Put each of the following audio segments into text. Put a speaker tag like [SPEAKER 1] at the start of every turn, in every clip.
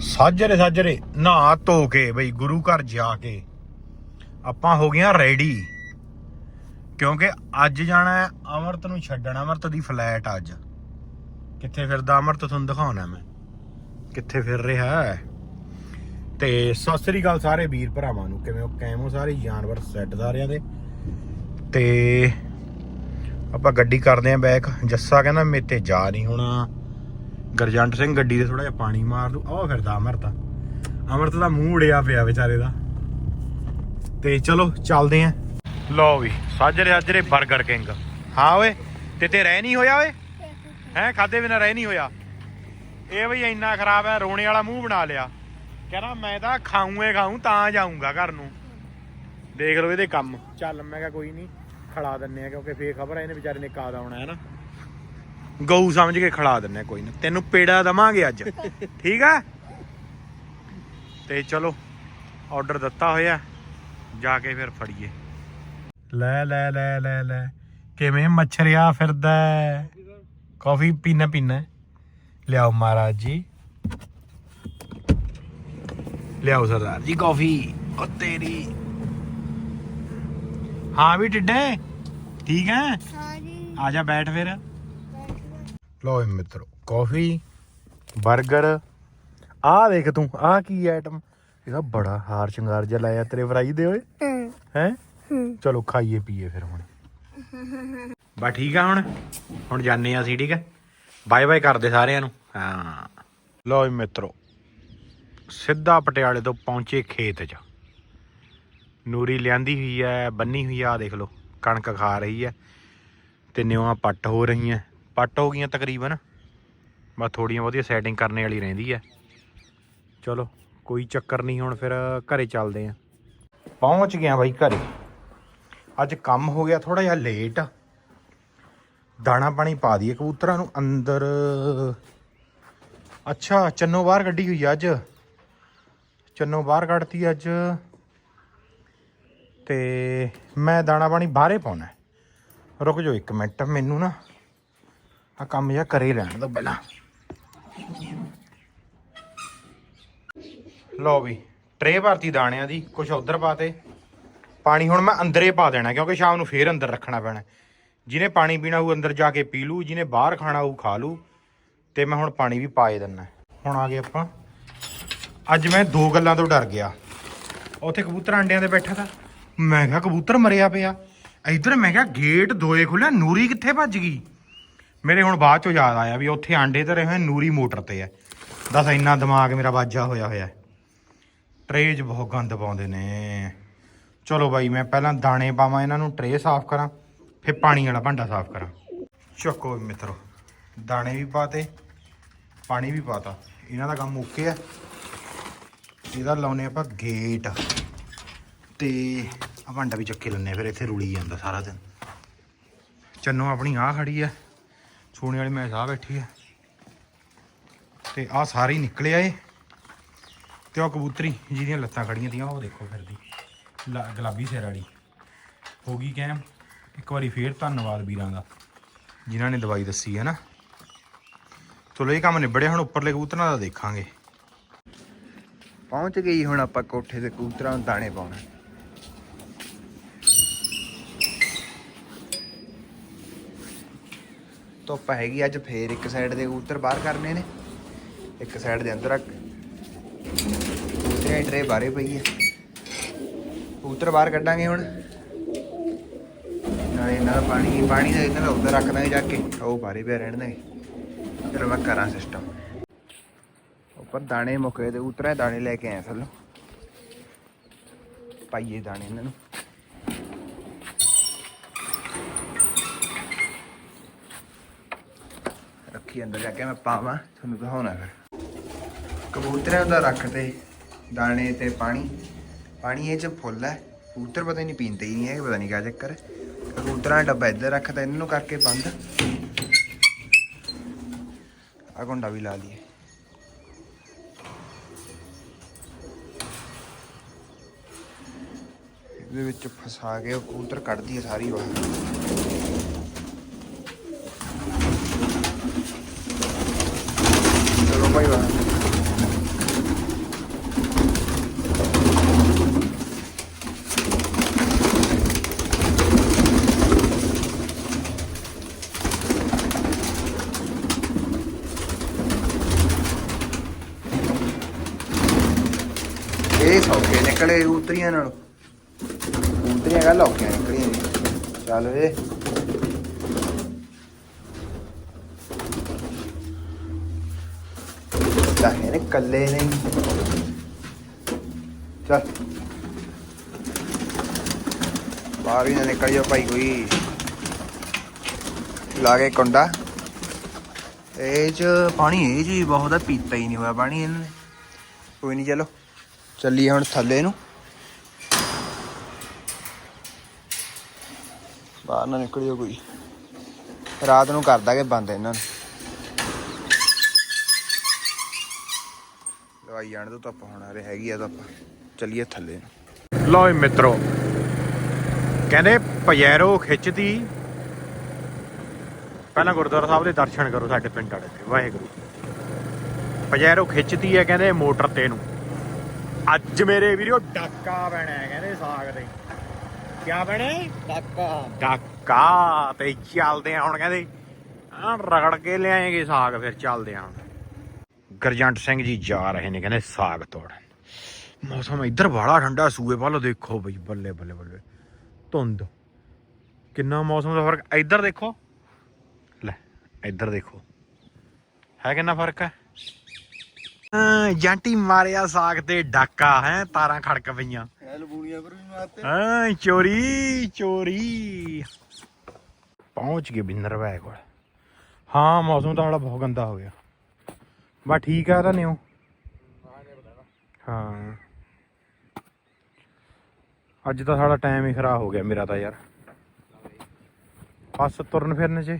[SPEAKER 1] ਸਾਜਰੇ ਸਾਜਰੇ ਨਹਾ ਧੋ ਕੇ ਬਈ ਗੁਰੂ ਘਰ ਜਾ ਕੇ ਆਪਾਂ ਹੋ ਗਏ ਰੈਡੀ ਕਿਉਂਕਿ ਅੱਜ ਜਾਣਾ ਹੈ ਅਮਰਤ ਨੂੰ ਛੱਡਣ, ਅਮਰਤ ਦੀ ਫਲੈਟ ਅੱਜ। ਕਿੱਥੇ ਫਿਰਦਾ ਅਮਰਤ? ਤੁਹਾਨੂੰ ਦਿਖਾਉਣਾ ਮੈਂ। ਕਿੱਥੇ ਫਿਰ ਰਿਹਾ ਹੈ? ਤੇ ਸਤਿ ਸ੍ਰੀ ਅਕਾਲ ਸਾਰੇ ਵੀਰ ਭਰਾਵਾਂ ਨੂੰ। ਕਿਵੇਂ ਹੋ? ਕੈਮੋ ਸਾਰੇ? ਜਾਨਵਰ ਸੈੱਟ ਸਾਰਿਆਂ ਦੇ। ਤੇ ਆਪਾਂ ਗੱਡੀ ਕਰਦੇ ਆਂ ਬੈਕ ਜੱਸਾ ਕਹਿੰਦਾ ਮੇਰੇ ਜਾ ਨਹੀਂ ਹੋਣਾ। ਗਰਜੰਟ ਸਿੰਘ ਗੱਡੀ ਦੇ ਥੋੜਾ ਜਿਹਾ ਪਾਣੀ ਮਾਰ ਦੂ ਆਹ ਫਿਰਦਾ ਅਮਰਤ। ਅਮਰਤ ਦਾ ਮੂੰਹ ਉੜਿਆ ਪਿਆ ਵਿਚਾਰੇ ਦਾ। ਤੇ ਚਲੋ, ਚੱਲਦੇ ਆਂ। ਲਓ ਵੀ ਸਾਜਰੇ ਸਾਜਰੇ 버ਗਰ ਕਿੰਗ। ਹਾਂ ਓਏ, ਤੇ ਤੇ ਰਹਿ ਨਹੀਂ ਹੋਇਆ ਓਏ? ਹੈ, ਖਾਦੇ ਬਿਨਾ ਰਹਿ ਨਹੀਂ ਹੋਇਆ। ਇਹ ਬਈ ਇੰਨਾ ਖਰਾਬ ਹੈ, ਰੋਣੇ ਵਾਲਾ ਮੂੰਹ ਬਣਾ ਲਿਆ। ਕਹਿੰਦਾ, ਮੈਂ ਤਾਂ ਖਾਊਂਏ ਖਾਊਂ, ਤਾਂ ਜਾਊਂਗਾ ਘਰ ਨੂੰ। ਦੇਖ ਲਓ ਇਹਦੇ ਕੰਮ। ਚੱਲ, ਮੈਂ ਕਿਹਾ ਕੋਈ ਨਹੀਂ ਖੜਾ ਦਿੰਨੇ ਆ, ਕਿਉਂਕਿ ਫੇਰ ਖਬਰ ਆ, ਇਹਨੇ ਵਿਚਾਰੇ ਨੇ ਕਾਦ ਆਉਣਾ, ਹੈ ਨਾ? ਗਊ ਸਮਝ ਕੇ ਖੜਾ ਦਿੰਨੇ ਕੋਈ ਨਾ। ਤੈਨੂੰ ਪੇੜਾ ਦਵਾਂਗੇ ਅੱਜ। ਠੀਕ ਆ? ਤੇ ਚਲੋ ਆਰਡਰ ਦਿੱਤਾ ਹੋਇਆ। ਜਾ ਕੇ ਫਿਰ ਫੜੀਏ। ਲੈ ਲੈ ਲੈ ਲੈ ਲੈ। ਕਿਵੇਂ ਮੱਛਰਿਆ ਫਿਰਦਾ? ਕਾਫੀ ਪੀਣਾ ਪੀਣਾ ਲਿਆਓ ਮਹਾਰਾਜ ਜੀ। ਲਿਆਓ ਸਰਦਾਰ ਜੀ ਕਾਫੀ। ਉਹ ਤੇਰੀ। ਹਾਂ ਵੀ ਟਿੱਡੇ ਠੀਕ ਹੈ? ਆ ਜਾ ਬੈਠ ਫਿਰ। ਲੋ ਮਿੱਤਰੋ, ਕਾਫੀ 버ਗਰ ਆਹ ਦੇਖ ਤੂੰ, ਆਹ ਕੀ ਆਈਟਮ ਇਹਦਾ ਬੜਾ ਹਾਰ ਸ਼ਿੰਗਾਰ ਜਿਹਾ ਲਾਇਆ ਤੇਰੇ ਫਰਾਈ ਦੇ ਓਏ। ਹੈ? ਚਲੋ ਖਾਈਏ, ਪੀਏ ਫਿਰ ਹੁਣ। ਬਾ ਠੀਕ ਆ ਹੁਣ? ਹੁਣ ਜਾਣੇ ਆ ਅਸੀਂ, ਠੀਕ ਹੈ ਬਾਏ ਬਾਏ ਕਰਦੇ ਸਾਰਿਆਂ ਨੂੰ। ਹਾਂ। ਲੋ ਮਿੱਤਰੋ, ਸਿੱਧਾ ਪਟਿਆਲੇ ਤੋਂ ਪਹੁੰਚੇ ਖੇਤ 'ਚ। ਨੂਰੀ ਲਿਆਂਦੀ ਹੋਈ ਹੈ ਬੰਨੀ ਹੋਈ ਆ ਦੇਖ ਲਓ, ਕਣਕ ਖਾ ਰਹੀ ਹੈ ਤੇ ਨਿਉਆਂ ਪੱਟ ਹੋ ਰਹੀਆਂ। ਪੱਟ ਹੋ ਗਈਆਂ ਤਕਰੀਬਨ। ਬਸ ਥੋੜੀਆਂ ਬਹੁਤੀਆਂ ਸੈਟਿੰਗ ਕਰਨੇ ਵਾਲੀ ਰਹਿੰਦੀ ਹੈ ਚਲੋ, ਕੋਈ ਚੱਕਰ ਨਹੀਂ, ਹੁਣ ਫਿਰ ਘਰੇ ਚੱਲਦੇ ਆਂ। ਪਹੁੰਚ ਗਿਆ ਬਾਈ ਘਰੇ। ਅੱਜ ਕੰਮ ਹੋ ਗਿਆ ਥੋੜਾ ਜਿਹਾ ਲੇਟ ਦਾਣਾ ਪਾਣੀ ਪਾ ਦਈਏ ਕਬੂਤਰਾਂ ਨੂੰ ਅੰਦਰ। ਅੱਛਾ, ਚੰਨੋ ਬਾਹਰ ਕੱਢੀ ਹੋਈ ਆ ਅੱਜ। ਚੰਨੋ ਬਾਹਰ ਕੱਢਤੀ ਅੱਜ। ਤੇ ਮੈਂ ਦਾਣਾ ਪਾਣੀ ਬਾਹਰੇ ਪਾਉਣਾ। ਰੁਕ ਜਾਓ ਇੱਕ ਮਿੰਟ, ਮੈਨੂੰ ਨਾ ਆ ਕੰਮ ਜਿਹਾ ਕਰੇ ਲੈਣ ਦੋ ਪਹਿਲਾਂ। ਲਓ ਵੀ ਟਰੇ ਭਰਤੀ ਦਾਣਿਆਂ ਦੀ ਕੁਝ ਉਧਰ ਪਾਤੇ। ਪਾਣੀ ਹੁਣ ਮੈਂ ਅੰਦਰੇ ਪਾ ਦੇਣਾ, ਕਿਉਂਕਿ ਸ਼ਾਮ ਨੂੰ ਫੇਰ ਅੰਦਰ ਰੱਖਣਾ ਪੈਣਾ। ਜਿਹਨੇ ਪਾਣੀ ਪੀਣਾ ਉਹ ਅੰਦਰ ਜਾ ਕੇ ਪੀ ਲੂ ਜਿਹਨੇ ਬਾਹਰ ਖਾਣਾ ਉਹ ਖਾ ਲੂ ਤੇ ਮੈਂ ਹੁਣ ਪਾਣੀ ਵੀ ਪਾਏ ਦਿੰਨਾ। ਹੁਣ ਆ ਗਏ ਆਪਾਂ। ਅੱਜ ਮੈਂ ਦੋ ਗੱਲਾਂ ਤੋਂ ਡਰ ਗਿਆ। ਉੱਥੇ ਕਬੂਤਰ ਅੰਡਿਆਂ ਤੇ ਬੈਠਾ ਤਾ। ਮੈਂ ਕਿਹਾ ਕਬੂਤਰ ਮਰਿਆ ਪਿਆ। ਇਧਰ ਮੈਂ ਕਿਹਾ ਗੇਟ ਦੋਏ ਖੁੱਲਿਆ ਨੂਰੀ ਕਿੱਥੇ ਭੱਜ ਗਈ? ਮੇਰੇ ਹੁਣ ਬਾਅਦ ਚੋਂ ਯਾਦ ਆਇਆ ਵੀ ਉੱਥੇ ਆਂਡੇ ਧਰੇ ਹੋਏ ਨੂਰੀ ਮੋਟਰ ਤੇ ਐ ਦੱਸ ਇੰਨਾ ਦਿਮਾਗ ਮੇਰਾ ਵਾਜਾ ਹੋਇਆ ਹੋਇਆ ਹੈ। ਟਰੇ 'ਚ ਬਹੁਤ ਗੰਦ ਪਾਉਂਦੇ ਨੇ। ਚਲੋ ਬਾਈ, ਮੈਂ ਪਹਿਲਾਂ ਦਾਣੇ ਪਾਵਾਂ, ਇਹਨਾਂ ਨੂੰ ਟਰੇ ਸਾਫ਼ ਕਰਾਂ, ਫਿਰ ਪਾਣੀ ਵਾਲਾ ਭਾਂਡਾ ਸਾਫ਼ ਕਰਾਂ। ਚੱਕੋ ਮਿੱਤਰੋ, ਦਾਣੇ ਵੀ ਪਾਤੇ, ਪਾਣੀ ਵੀ ਪਾਤਾ। ਇਹਨਾਂ ਦਾ ਕੰਮ ਓਕੇ ਆ। ਇਹਦਾ ਲਾਉਨੇ ਆਪਾਂ ਗੇਟ। ਤੇ ਆ ਭਾਂਡਾ ਵੀ ਚੱਕੇ ਲੈਣੇ ਫਿਰ ਇੱਥੇ ਰੁਲੀ ਜਾਂਦਾ ਸਾਰਾ ਦਿਨ। ਚੰਨੋ ਆਪਣੀ ਆ ਖੜੀ ਆ। ਸੋਨੇ ਵਾਲੀ ਮੈਂ ਸਾਹ ਬੈਠੀ ਆ। ਤੇ ਆ ਸਾਰੇ ਹੀ ਨਿਕਲੇ ਆਏ ਤੇ ਉਹ ਕਬੂਤਰੀ ਜਿਹਦੀਆਂ ਲੱਤਾਂ ਖੜੀਆਂ ਤੀਆਂ, ਉਹ ਦੇਖੋ ਫਿਰਦੀ ਲਾ- ਗੁਲਾਬੀ ਸਿਰ ਵਾਲੀ। ਹੋ ਗਈ ਕੈਮ। ਇੱਕ ਵਾਰੀ ਫੇਰ ਧੰਨਵਾਦ ਵੀਰਾਂ ਦਾ, ਜਿਨ੍ਹਾਂ ਨੇ ਦਵਾਈ ਦੱਸੀ ਹੈ ਨਾ। ਚਲੋ ਇਹ ਕੰਮ ਨਿਬੜਿਆ, ਹੁਣ ਉੱਪਰਲੇ ਕਬੂਤਰਾਂ ਦਾ ਦੇਖਾਂਗੇ।
[SPEAKER 2] ਪਹੁੰਚ ਗਈ ਹੁਣ ਆਪਾਂ ਕੋਠੇ ਤੇ ਕਬੂਤਰਾਂ ਨੂੰ ਦਾਣੇ ਪਾਉਣਾ। ਧੁੱਪ ਹੈਗੀ ਅੱਜ ਫੇਰ ਇੱਕ ਸਾਈਡ ਦੇ ਕਬੂਤਰ ਬਾਹਰ ਕਰਨੇ ਨੇ। ਇੱਕ ਸਾਈਡ ਦੇ ਅੰਦਰ ਰੱਖ ਟਰੇ ਬਾਹਰੇ ਪਈ ਹੈ ਕਬੂਤਰ ਬਾਹਰ ਕੱਢਾਂਗੇ ਹੁਣ। ਨਾਲੇ ਇਹਨਾਂ ਦਾ ਪਾਣੀ ਪਾਣੀ ਦਾ ਇਹਨਾਂ ਦਾ ਉੱਧਰ ਰੱਖ ਦਾਂਗੇ ਜਾ ਕੇ। ਉਹ ਬਾਹਰੇ ਪਿਆ ਰਹਿਣ ਦੇ ਚਲੋ ਮੈਂ ਕਰਾਂ ਸਿਸਟਮ ਉੱਪਰ ਦਾਣੇ ਮੁੱਕੇ ਤੇ ਉਤਰੇ ਦਾਣੇ ਲੈ ਕੇ ਆਇਆ ਥੱਲੋਂ। ਪਾਈਏ ਦਾਣੇ ਇਹਨਾਂ ਨੂੰ। ਰੱਖੀ ਅੰਦਰ ਜਾ ਕੇ ਮੈਂ ਪਾਵਾਂ, ਤੁਹਾਨੂੰ ਦਿਖਾਉਣਾ ਫਿਰ। ਕਬੂਤਰਾਂ ਦਾ ਰੱਖ ਤੇ ਦਾਣੇ ਤੇ ਪਾਣੀ। ਪਾਣੀ ਇਹ ਚ ਫੁੱਲ ਹੈ, ਕਬੂਤਰ ਪਤਾ ਨਹੀਂ ਪੀਂਦੇ ਹੀ ਨਹੀਂ ਹੈ ਪਤਾ ਨਹੀਂ ਕਿਆ ਚੱਕਰ ਕਬੂਤਰਾਂ ਦਾ ਡੱਬਾ ਇੱਧਰ ਰੱਖਤਾ ਇਹਨਾਂ ਨੂੰ ਕਰਕੇ ਬੰਦ। ਆ ਗੁੰਡਾ ਵੀ ਲਾ ਲਈਏ। ਇਹਦੇ ਵਿੱਚ ਫਸਾ ਕੇ ਕਬੂਤਰ ਕੱਢਦੀ ਹੈ ਸਾਰੀ ਬਾਹਰ ਚਲੋ ਭਾਈ ਬਾਹਰ ਇਹ ਸੌਖੇ ਨਿਕਲੇ ਉਤਰੀਆਂ ਨਾਲ। ਉਤਰੀਆਂ ਗੱਲ ਔਖੀਆਂ ਨਿਕਲੀਆਂ ਨੇ। ਚੱਲ ਵੇ। ਚਾਹੇ ਨੇ ਕੱਲੇ ਨਹੀਂ ਚੱਲ। ਬਾਹਰ ਵੀ ਨਾ ਨਿਕਲ ਜਾ ਭਾਈ ਕੋਈ। ਲਾ ਕੇ ਕੁੰਡਾ। ਇਹ ਚ ਪਾਣੀ ਇਹ ਜੀ ਬਹੁਤ ਆ, ਪੀਤਾ ਹੀ ਨਹੀਂ ਹੋਇਆ ਪਾਣੀ ਇਹਨਾਂ ਨੇ। ਕੋਈ ਨਹੀਂ, ਚਲੋ। ਚੱਲੀਏ ਹੁਣ ਥੱਲੇ ਨੂੰ। ਬਾਹਰ ਨਾ ਨਿਕਲਿਓ ਕੋਈ। ਰਾਤ ਨੂੰ ਕਰ ਦਾਂਗੇ ਬੰਦ ਇਹਨਾਂ ਨੂੰ। ਦਵਾਈ ਜਾਣ ਤੋਂ ਧੁੱਪ ਹੁਣ ਆ ਹੈਗੀ ਆ ਧੁੱਪ। ਚੱਲੀਏ ਥੱਲੇ ਨੂੰ।
[SPEAKER 1] ਲਓ ਜੀ ਮਿੱਤਰੋ, ਕਹਿੰਦੇ ਪਜੈਰੋ ਖਿੱਚਦੀ। ਪਹਿਲਾਂ ਗੁਰਦੁਆਰਾ ਸਾਹਿਬ ਦੇ ਦਰਸ਼ਨ ਕਰੋ ਸਾਡੇ ਪਿੰਡ ਵਾਲੇ ਦੇ ਵਾਹਿਗੁਰੂ। ਪਜੈਰੋ ਖਿੱਚਦੀ ਹੈ, ਕਹਿੰਦੇ ਮੋਟਰ ਤੇ ਨੂੰ। ਅੱਜ ਮੇਰੇ ਵੀਰੋ ਡਾਕਾ ਬਣਾ ਹੈ ਕਹਿੰਦੇ ਸਾਗ ਦੇ। ਕਿਆ ਬਣੇ?
[SPEAKER 3] ਡਾਕਾ।
[SPEAKER 1] ਡਾਕਾ ਤੇ ਚੱਲਦੇ ਆ ਹੁਣ ਕਹਿੰਦੇ ਆ ਰਗੜ ਕੇ ਲਿਆਏਗੇ ਸਾਗ ਫਿਰ ਚੱਲਦੇ ਆ ਹੁਣ। ਗਰਜੰਟ ਸਿੰਘ ਜੀ ਜਾ ਰਹੇ ਨੇ ਕਹਿੰਦੇ ਸਾਗ ਤੋੜਨ। ਮੌਸਮ ਇੱਧਰ ਬੜਾ ਠੰਡਾ ਸੂਏ ਵੱਲ ਦੇਖੋ ਬਈ ਬੱਲੇ ਬੱਲੇ ਬੱਲੇ। ਧੁੰਦ। ਕਿੰਨਾ ਮੌਸਮ ਦਾ ਫ਼ਰਕ? ਇੱਧਰ ਦੇਖੋ। ਲੈ ਇੱਧਰ ਦੇਖੋ। ਹੈ ਕਿੰਨਾ ਫ਼ਰਕ ਹਾਂ? ਜਾਂਟੀ ਮਾਰਿਆ ਸਾਗ ਤੇ ਡਾਕਾ ਹੈ ਤਾਰਾਂ ਖੜਕ ਪਈਆਂ।
[SPEAKER 2] ਹੈਲ ਬੂਣੀਆਂ ਪਰ ਵੀ ਮਾਰਤੇ।
[SPEAKER 1] ਹਾਂ ਚੋਰੀ ਚੋਰੀ। ਪਹੁੰਚ ਗਏ ਬਿੰਦਰ ਭਾਈ ਕੋਲ। ਹਾਂ ਮੌਸਮ ਤਾਂ ਬੜਾ ਬਹੁਤ ਗੰਦਾ ਹੋ ਗਿਆ। ਬਾ ਠੀਕ ਆ ਤਾਂ ਨਿਓ। ਹਾਂ। ਅੱਜ ਤਾਂ ਸਾਡਾ ਟਾਈਮ ਹੀ ਖਰਾਬ ਹੋ ਗਿਆ ਮੇਰਾ ਤਾਂ ਯਾਰ। ਬਸ ਤੁਰਨ ਫਿਰਨ 'ਚ।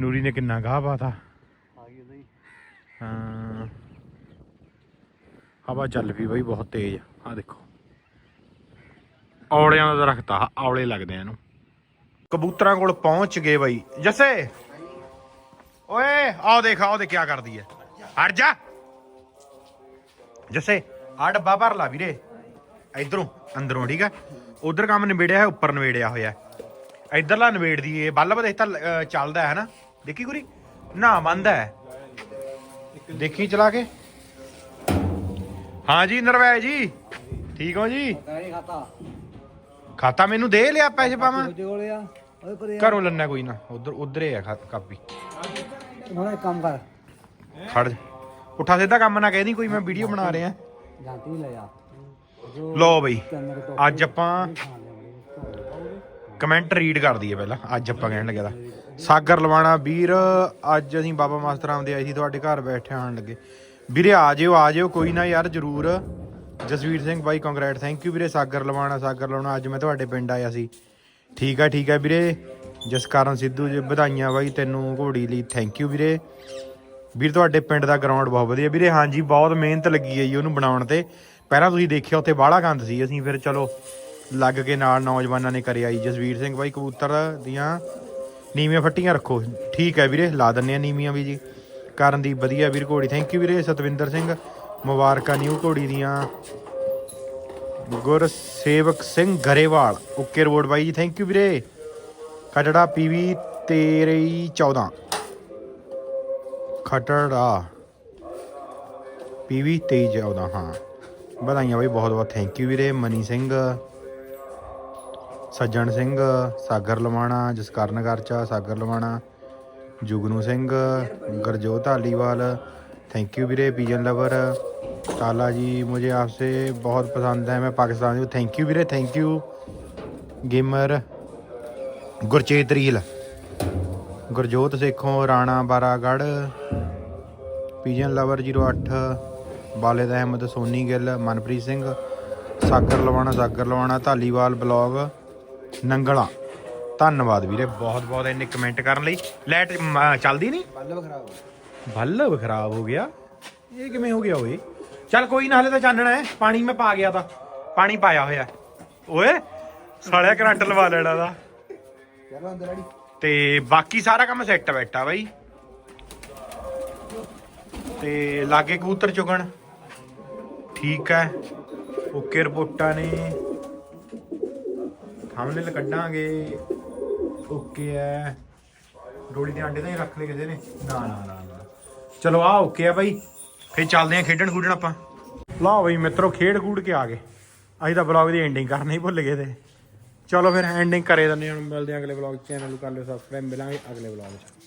[SPEAKER 1] ਨੂਰੀ ਨੇ ਕਿੰਨਾ ਗਾਹ ਪਾਤਾ। ਹਵਾ ਚੱਲ ਪਈ ਬਈ, ਬਹੁਤ ਤੇਜ਼। ਆ ਦੇਖੋ। ਔਲਿਆਂ ਦਾ ਦਰਖਤ ਆ ਔਲੇ ਲੱਗਦੇ ਆ ਇਹਨੂੰ। ਕਬੂਤਰਾਂ ਕੋਲ ਪਹੁੰਚ ਗਏ ਬਈ। ਜੱਸੇ! ਓਏ ਆਓ ਦੇਖ, ਆਹ ਦੇ ਕੀ ਕਰਦੀ ਐ। ਹਟ ਜਾ। ਜੱਸੇ ਆ ਡੱਬਾ ਭਰ ਲਾ ਵੀਰੇ। ਇਧਰੋਂ, ਅੰਦਰੋਂ, ਠੀਕ ਆ ਉਧਰ ਕੰਮ ਨਿਬੇੜਿਆ ਹੈ ਉੱਪਰ ਨਿਬੇੜਿਆ ਹੋਇਆ। ਹੈ। ਇੱਧਰਲਾ ਨਿਬੇੜ ਦੀ ਇਹ ਬੱਲਬ ਦੇਖ ਤਾਂ ਚੱਲਦਾ ਹੈ ਨਾ। ਦੇਖੀ ਗੁਰੀ ਨਾ ਬੰਦ ਹੈ। ਦੇਖੀ ਚਲਾ ਕੇ? ਹਾਂ ਜੀ ਨਰਵੈ ਜੀ। ਠੀਕ ਹੋ ਜੀ?
[SPEAKER 3] ਨਹੀਂ ਖਾਤਾ।
[SPEAKER 1] ਖਾਤਾ ਮੈਨੂੰ ਦੇ ਲਿਆ ਪੈਸੇ ਪਾਵਾਂ
[SPEAKER 3] ਉਹਦੇ ਕੋਲੇ ਆ? ਉਹਦੇ ਪਰੇ
[SPEAKER 1] ਘਰੋਂ ਲੰਨਾ ਕੋਈ ਨਾ। ਉਧਰ ਉਧਰ ਹੀ ਆ ਖਾ- ਕਾਪੀ।
[SPEAKER 3] ਹੁਣ ਇੱਕ ਕੰਮ ਕਰ।
[SPEAKER 1] ਖੜ ਜਾ। ਪੁੱਠਾ ਸਿੱਧਾ ਕੰਮ ਨਾ ਕਹਿਦੀ ਕੋਈ ਮੈਂ ਵੀਡੀਓ ਬਣਾ ਰਿਹਾ।
[SPEAKER 3] ਜਾਂਤੀ ਲੈ ਜਾ ਜੋ
[SPEAKER 1] ਲੋ ਬਈ ਅੱਜ ਆਪਾਂ ਕਮੈਂਟ ਰੀਡ ਕਰ ਦਈਏ ਪਹਿਲਾਂ। ਅੱਜ ਆਪਾਂ ਕਹਿਣ ਲੱਗਿਆ ਦਾ। ਸਾਗਰ ਲਵਾਣਾ, ਵੀਰ, ਅੱਜ ਅਸੀਂ ਬਾਬਾ ਮਾਸਟਰ ਦੇ ਆਏ ਸੀ, ਤੁਹਾਡੇ ਘਰ ਬੈਠੇ ਆਣ ਲੱਗੇ। ਵੀਰੇ, ਆ ਜਿਓ ਆ ਜਿਓ, ਕੋਈ ਨਾ ਯਾਰ, ਜਰੂਰ। ਜਸਵੀਰ ਸਿੰਘ ਬਾਈ ਕੰਗ੍ਰੈਟ ਥੈਂਕ ਯੂ ਵੀਰੇ, ਸਾਗਰ ਲਵਾਣਾ ਸਾਗਰ ਲਵਾਣਾ, ਅੱਜ ਮੈਂ ਤੁਹਾਡੇ ਪਿੰਡ ਆਇਆ ਸੀ। ਠੀਕ ਆ ਠੀਕ ਆ ਵੀਰੇ। ਜਸਕਰਨ ਸਿੱਧੂ ਜੀ, ਵਧਾਈਆਂ ਬਾਈ ਤੈਨੂੰ ਘੋੜੀ ਲਈ ਥੈਂਕ ਯੂ ਵੀਰੇ। ਵੀਰ, ਤੁਹਾਡੇ ਪਿੰਡ ਦਾ ਗਰਾਊਂਡ ਬਹੁਤ ਵਧੀਆ। ਵੀਰੇ, ਹਾਂਜੀ, ਬਹੁਤ ਮਿਹਨਤ ਲੱਗੀ ਹੈ ਜੀ ਉਹਨੂੰ ਬਣਾਉਣ ਤੇ। ਪਹਿਲਾਂ ਤੁਸੀਂ ਦੇਖਿਆ, ਉੱਥੇ ਬਾਹਲਾ ਗੰਦ ਸੀ। ਅਸੀਂ ਫਿਰ ਚਲੋ, ਲੱਗ ਕੇ ਨਾਲ ਨੌਜਵਾਨਾਂ ਨੇ ਕਰਿਆ ਜੀ। ਜਸਵੀਰ ਸਿੰਘ ਬਾਈ, ਕਬੂਤਰ ਦੀਆਂ ਨੀਵੀਆਂ ਫੱਟੀਆਂ ਰੱਖੋ। ਠੀਕ ਹੈ ਵੀਰੇ, ਲਾ ਦਿੰਨੇ ਆ ਨੀਵੀਆਂ ਵੀ ਜੀ। ਕਰਨ ਦੀ ਵਧੀਆ ਵੀਰ ਘੋੜੀ ਥੈਂਕ ਯੂ ਵੀਰੇ, ਸਤਵਿੰਦਰ ਸਿੰਘ, ਮੁਬਾਰਕਾਂ ਨਿਊ ਘੋੜੀ ਦੀਆਂ। ਗੁਰਸੇਵਕ ਸਿੰਘ ਗਰੇਵਾਲ, ਓਕੇ ਰੋਡ ਬਾਈ ਜੀ ਥੈਂਕ ਯੂ ਵੀਰੇ। ਖਟੜਾ ਪੀਵੀ 1314 ਖਟੜਾ ਪੀਵੀ 2314 ਹਾਂ। ਵਧਾਈਆਂ ਬਾਈ ਬਹੁਤ ਬਹੁਤ ਥੈਂਕ ਯੂ ਵੀਰੇ, ਮਨੀ ਸਿੰਘ। ਸੱਜਣ ਸਿੰਘ ਸਾਗਰ ਲਵਾਣਾ ਜਸਕਰਨ ਕਰਚਾ ਸਾਗਰ ਲਵਾਣਾ ਜੁਗਨੂ ਸਿੰਘ ਗਰਜੋਤ ਢਾਲੀਵਾਲ थैंक यू ਵੀਰੇ पीजन लवर काला जी मुझे आपसे बहुत पसंद है मैं पाकिस्तान से थैंक यू ਵੀਰੇ thank you gamer Gurchet reel Gurjot Sekhon Rana Baragarh pigeon lover 08 Baled Ahmed Soni Gill Manpreet Singh Sagar Lavana Sagar Lavana Dhaliwal blog Nangla. ਧੰਨਵਾਦ ਵੀਰੇ ਬਹੁਤ ਬਹੁਤ ਇੰਨੇ ਕਮੈਂਟ ਕਰਨ ਲਈ। ਲਾਈਟ ਚੱਲਦੀ ਨਹੀਂ?
[SPEAKER 2] ਬੱਲਬ ਖਰਾਬ ਹੋ
[SPEAKER 1] ਬੱਲਬ ਖਰਾਬ ਹੋ ਗਿਆ? ਇਹ ਕਿਵੇਂ ਹੋ ਗਿਆ ਓਏ? ਚੱਲ ਕੋਈ ਨਾ ਹਲੇ ਤਾਂ ਚਾਨਣਾ ਹੈ। ਪਾਣੀ ਮੈਂ ਪਾ ਗਿਆ ਤਾਂ। ਪਾਣੀ ਪਾਇਆ ਹੋਇਆ। ਓਏ ਸਾਲਿਆ ਕਰੰਟ ਲਵਾ ਲੈਣਾ ਦਾ।
[SPEAKER 2] ਚਲੋ ਅੰਦਰ ਆੜੀ।
[SPEAKER 1] ਤੇ ਬਾਕੀ ਸਾਰਾ ਕੰਮ ਸੈੱਟ ਬੈਠਾ ਬਾਈ। ਤੇ ਲਾਗੇ ਕਬੂਤਰ ਚੁਗਣ। ਠੀਕ ਹੈ। ਓਕੇ ਰਿਪੋਰਟਾਂ ਨੇ। ਥੰਬਨੇਲ ਕੱਢਾਂਗੇ। ਓਕੇ ਹੈ ਡੋਲੀ ਦੇ ਆਂਡੇ ਤਾਂ ਹੀ ਰੱਖ ਲਏ ਕਿਸੇ ਨੇ। ਨਾ ਨਾ ਨਾ ਨਾ। ਚਲੋ ਆ ਓਕੇ ਆ ਬਾਈ। ਫੇਰ ਚੱਲਦੇ ਆ ਖੇਡਣ ਖੂਡਣ ਆਪਾਂ। ਲਓ ਬਈ ਮਿੱਤਰੋ, ਖੇਡ ਖੂਡ ਕੇ ਆ ਗਏ। ਅਸੀਂ ਤਾਂ ਬਲੌਗ ਦੀ ਐਂਡਿੰਗ ਕਰਨੀ ਹੀ ਭੁੱਲ ਗਏ ਤੇ। ਚਲੋ ਫਿਰ ਐਂਡਿੰਗ ਕਰੇ ਦਿੰਦੇ ਹਾਂ ਹੁਣ। ਮਿਲਦੇ ਹਾਂ ਅਗਲੇ ਬਲੌਗ ਚੈਨਲ ਨੂੰ ਕਰ ਲਿਓ ਸਬਸਕ੍ਰਾਈਬ ਮਿਲਾਂਗੇ ਅਗਲੇ ਬਲੌਗ 'ਚ।